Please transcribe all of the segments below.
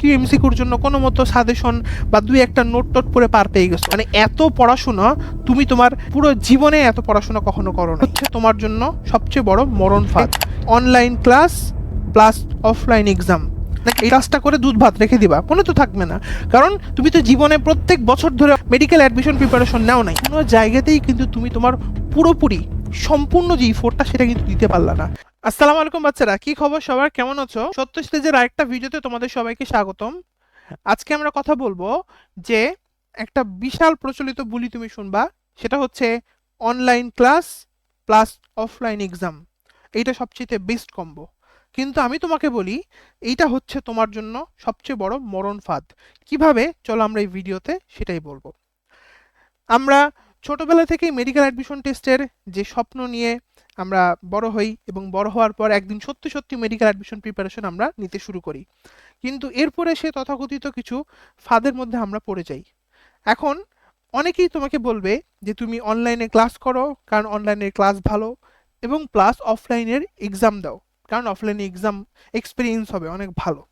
IQ এমসিকিউর জন্য কোনো মতো সাজেশন বা দুই একটা নোট টোট পরে পার পেয়ে গেছো? মানে এত পড়াশোনা তুমি তোমার পুরো জীবনে এত পড়াশোনা কখনো করো না হচ্ছে। তোমার জন্য সবচেয়ে বড় মরণ ফাঁদ। Online class plus offline exam এই কাজটা করে দুধ ভাত রেখে দিবা মনে তো থাকবে না। কারণ তুমি তো জীবনে প্রত্যেক বছর ধরে মেডিকেল অ্যাডমিশন প্রিপারেশন নাও নাই। কোনো জায়গাতেই কিন্তু তুমি তোমার পুরোপুরি সম্পূর্ণ যে ইফোর্টটা সেটা কিন্তু দিতে পারলা না। আসসালামু আলাইকুম বাচ্চারা, কি খবর সবার? কেমন আছো? সত্য স্টেজের আরেকটা ভিডিওতে তোমাদের সবাইকে স্বাগতম। আজকে আমরা কথা বলব যে একটা বিশাল প্রচলিত বুলি তুমি শুনবা, সেটা হচ্ছে online class plus offline exam এইটা সবচেয়ে বেস্ট কম্বো কিন্তু আমি তোমাকে বলি, এইটা হচ্ছে তোমার জন্য সবচেয়ে বড় মরণ ফাঁদ। কীভাবে? চলো আমরা এই ভিডিওতে সেটাই বলব। আমরা ছোটবেলা থেকেই মেডিকেল অ্যাডমিশন টেস্টের যে স্বপ্ন নিয়ে আমরা বড় হই এবং বড় হওয়ার পর একদিন সত্যি সত্যি মেডিকেল অ্যাডমিশন প্রিপারেশন আমরা নিতে শুরু করি। কিন্তু এরপরে সে তথাকথিত কিছু ফাঁদের মধ্যে আমরা পড়ে যাই। এখন অনেকেই তোমাকে বলবে যে তুমি অনলাইনে ক্লাস করো, কারণ অনলাইনের ক্লাস ভালো এবং প্লাস অফলাইনের এক্সাম দাও, কারণ অফলাইনে এক্সাম এক্সপিরিয়েন্স হবে, অনেক ভালো।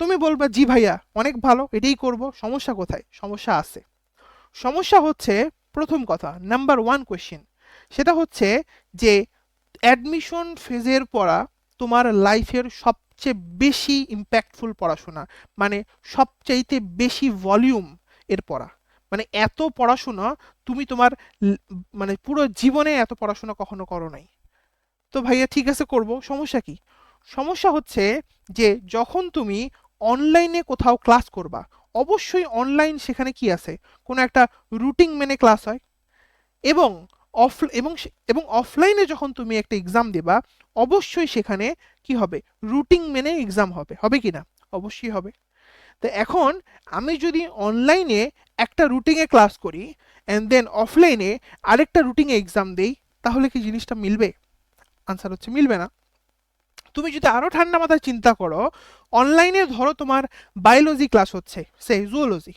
তুমি বলবা, জি ভাইয়া, অনেক ভালো, এটাই করব, সমস্যা কোথায়? সমস্যা আছে। সমস্যা হচ্ছে প্রথম কথা নাম্বার ওয়ান কোয়েশ্চেন সেটা হচ্ছে যে অ্যাডমিশন ফেজের পড়া তোমার লাইফের সবচেয়ে বেশি ইম্প্যাক্টফুল পড়াশোনা মানে সবচাইতে বেশি ভলিউম এর পড়া। মানে এত পড়াশোনা তুমি তোমার মানে পুরো জীবনে এত পড়াশোনা কখনো করো নাই। তো ভাইয়া ঠিক আছে, করব। সমস্যা কি? সমস্যা হচ্ছে যে, যখন তুমি অনলাইনে কোথাও ক্লাস করবা অবশ্যই অনলাইন সেখানে কি আছে? কোনো একটা রুটিন মেনে ক্লাস হয়। এবং অফ এবং এবং অফলাইনে যখন তুমি একটা এক্সাম দেবা, অবশ্যই সেখানে কি হবে? রুটিন মেনে এক্সাম হবে। হবে কি না? অবশ্যই হবে। তো এখন আমি যদি অনলাইনে একটা রুটিনে ক্লাস করি অ্যান্ড দেন অফলাইনে আরেকটা রুটিনে এক্সাম দেই, তাহলে কি জিনিসটা মিলবে? আনসার হচ্ছে মিলবে না। তুমি যদি আরও ঠান্ডা মাথায় চিন্তা করো অনলাইনে ধরো তোমার বায়োলজি ক্লাস হচ্ছে সে জুওলজি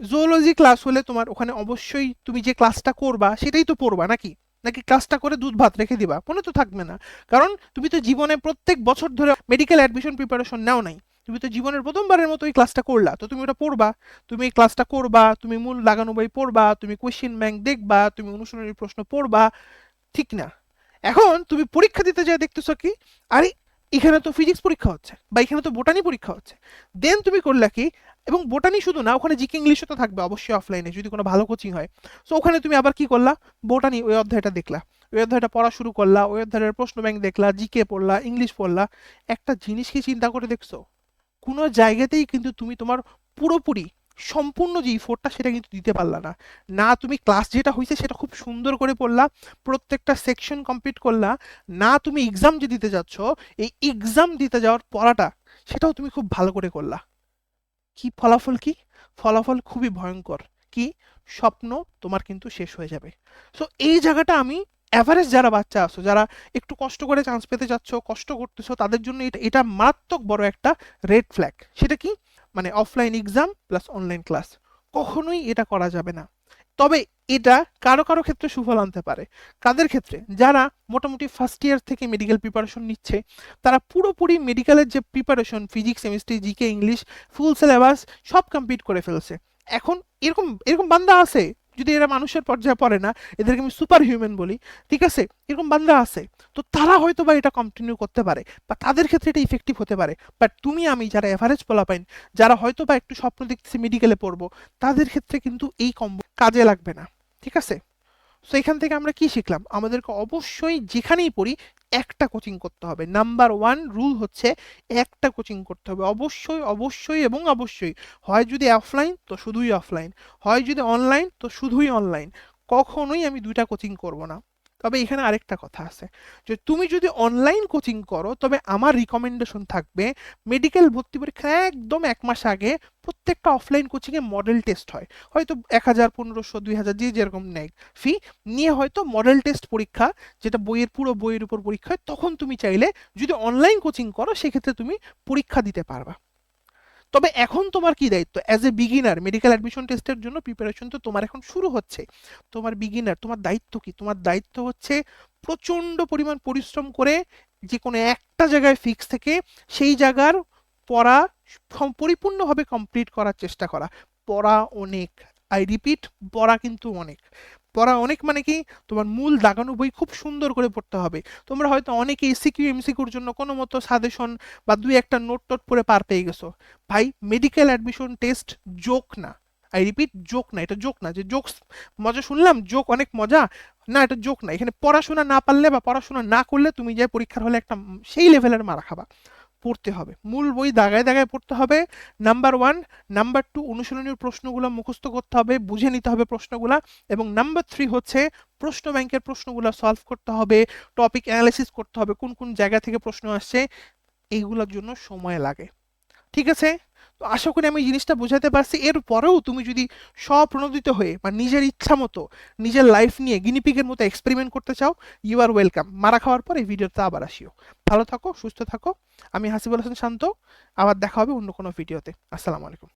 জুওলজি ক্লাস হলে তোমার ওখানে অবশ্যই তুমি যে ক্লাসটা করবা, সেটাই তো পড়বা নাকি? নাকি ক্লাসটা করে দুধ ভাত রেখে দিবা? মনে তো থাকবে না। কারণ তুমি তো জীবনে প্রত্যেক বছর ধরে মেডিকেল অ্যাডমিশন প্রিপারেশন নাও নাই। তুমি তো জীবনের প্রথমবারের মতো এই ক্লাসটা করলা, তো তুমি ওটা পড়বা। তুমি এই ক্লাসটা করবা, তুমি মূল লাগানো বই পড়বা, তুমি কোয়েশ্চেন ব্যাংক দেখবা, তুমি অনুশীলনী প্রশ্ন পড়বা, ঠিক না। এখন তুমি পরীক্ষা দিতে যায় দেখতেছো কি? আরে, এখানে তো ফিজিক্স পরীক্ষা হচ্ছে বা এখানে তো বোটানি পরীক্ষা হচ্ছে। দেন তুমি করলা কি? এবং বোটানি শুধু না, ওখানে জিকে ইংলিশও তো থাকবে অবশ্যই অফলাইনে যদি কোনো ভালো কোচিং হয়। সো ওখানে তুমি আবার কি করলা? বোটানি ওই অধ্যায়টা দেখলা। ওই অধ্যায়টা পড়া শুরু করলা, ওই অধ্যায়ের প্রশ্ন ব্যাংক দেখলা জিকে পড়লা ইংলিশ পড়লা। একটা জিনিস কি চিন্তা করে দেখছ, কোনো জায়গাতেই কিন্তু তুমি তোমার পুরোপুরি সম্পূর্ণ যে ইফোর্টটা সেটা কিন্তু দিতে পারলা না। না, তুমি ক্লাস যেটা হয়েছে সেটা খুব সুন্দর করে পড়লা, প্রত্যেকটা সেকশন কমপ্লিট করলা, না, তুমি এক্সাম যে দিতে যাচ্ছ, এই এক্সাম দিতে যাওয়ার পড়াটা সেটাও তুমি খুব ভালো করে করলা। কি ফলাফল কি? ফলাফল খুবই ভয়ঙ্কর। কি? স্বপ্ন তোমার কিন্তু শেষ হয়ে যাবে। সো এই জায়গাটা আমি অ্যাভারেজ যারা বাচ্চা আছো, যারা একটু কষ্ট করে চান্স পেতে যাচ্ছ, কষ্ট করতেছো, তাদের জন্য এটা এটা মারাত্মক বড় একটা রেড ফ্ল্যাগ সেটা কি? মানে offline exam plus online class কখনোই এটা করা যাবে না। তবে এটা কারও কারও ক্ষেত্রে সুফল আনতে পারে। কাদের ক্ষেত্রে? যারা মোটামুটি ফার্স্ট ইয়ার থেকে মেডিকেল প্রিপারেশন নিচ্ছে, তারা পুরোপুরি মেডিকেলের যে preparation physics chemistry GK English full syllabus সব কমপ্লিট করে ফেলছে। এখন এরকম এরকম বান্দা আছে যদি এরা মানুষের পর্যায়ে পড়ে না, এদেরকে আমি সুপার হিউম্যান বলি, ঠিক আছে? এরকম বান্দা আছে। তো তারা হয়তো বা এটা কন্টিনিউ করতে পারে বা তাদের ক্ষেত্রে এটা ইফেক্টিভ হতে পারে। বাট তুমি, আমি যারা এভারেজ পোলাপাইন, যারা হয়তো বা একটু স্বপ্ন দেখতেছি মেডিকেলে পড়ব, তাদের ক্ষেত্রে কিন্তু এই কম্ব কাজে লাগবে না। ঠিক আছে? সো এখান থেকে আমরা কি শিখলাম? আমাদেরকে অবশ্যই যেখানেই পড়ি একটা কোচিং করতে হবে। নাম্বার ওয়ান রুল হচ্ছে একটা কোচিং করতে হবে। অবশ্যই অবশ্যই এবং অবশ্যই। হয় যদি অফলাইন তো শুধুই অফলাইন হয় যদি অনলাইন তো শুধুই অনলাইন কখনোই আমি দুইটা কোচিং করব না। তবে এখানে আরেকটা কথা আছে, যে তুমি যদি অনলাইন কোচিং করো, তবে আমার রিকমেন্ডেশন থাকবে মেডিকেল ভর্তি পরীক্ষা একদম এক মাস আগে প্রত্যেকটা অফলাইন কোচিংয়ে মডেল টেস্ট হয়। হয়তো এক হাজার, পনেরোশো, দুই হাজার, যে যেরকম নেয় ফি নিয়ে হয়তো মডেল টেস্ট পরীক্ষা, যেটা বইয়ের, পুরো বইয়ের উপর পরীক্ষা হয়, তখন তুমি চাইলে যদি অনলাইন কোচিং করো, সেক্ষেত্রে তুমি পরীক্ষা দিতে পারবা। তবে এখন তোমার কি দায়িত্ব? As a beginner medical admission টেস্টের জন্য প্রিপারেশন তো তোমার এখন শুরু হচ্ছে। তোমার বিগিনার তোমার দায়িত্ব কি? তোমার দায়িত্ব হচ্ছে প্রচণ্ড পরিমাণ পরিশ্রম করে যে কোনো একটা জায়গায় ফিক্স থেকে সেই জায়গার পড়া পরিপূর্ণভাবে কমপ্লিট করার চেষ্টা করা। পড়া অনেক। আই রিপিট পড়া কিন্তু অনেক। পড়া অনেক মানে কি, তোমার মূল দাগানো বই খুব সুন্দর করে পড়তে হবে। তোমরা হয়তো অনেকে এসিকিউ এমসিকিউর জন্য কোনো মতো সাজেশন বা দুই একটা নোট টোট পড়ে পার পেয়ে গেছো। ভাই মেডিকেল অ্যাডমিশন টেস্ট জোক না। আই রিপিট জোক না। এটা জোক না। যে জোকস মজা শুনলাম জোক অনেক মজা। না, এটা জোক না। এখানে পড়াশোনা না পারলে বা পড়াশোনা না করলে তুমি যে পরীক্ষার হলে একটা সেই লেভেলের মারা খাবা। পড়তে হবে। মূল বই দাগায় দাগায় পড়তে হবে। নাম্বার ওয়ান, নাম্বার টু অনুশীলনীর প্রশ্নগুলো মুখস্থ করতে হবে, বুঝে নিতে হবে প্রশ্নগুলো। এবং নাম্বার থ্রি হচ্ছে, প্রশ্ন ব্যাংকের প্রশ্নগুলো সলভ করতে হবে, টপিক অ্যানালিসিস করতে হবে, কোন কোন জায়গা থেকে প্রশ্ন আসছে, এইগুলোর জন্য সময় লাগে। ঠিক আছে? আশা করি আমি জিনিসটা বোঝাতে পারছি। এরপরেও তুমি যদি স্বপ্রণোদিত হয়ে বা নিজের ইচ্ছা মতো নিজের লাইফ নিয়ে গিনিপিকের মতো এক্সপেরিমেন্ট করতে চাও ইউ আর ওয়েলকাম মারা খাওয়ার পর এই ভিডিওতে আবার আসিও। ভালো থাকো, সুস্থ থাকো। আমি হাসিবুল হাসান শান্ত। আবার দেখা হবে অন্য কোনো ভিডিওতে আসসালামু আলাইকুম।